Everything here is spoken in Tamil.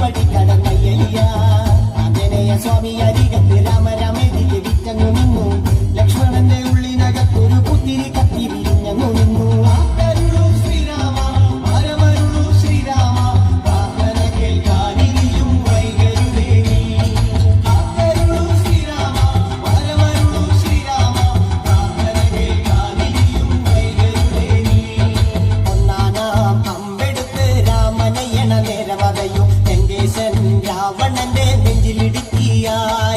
படிக்கடமையா നെഞ്ചിലിടുക്കിയായി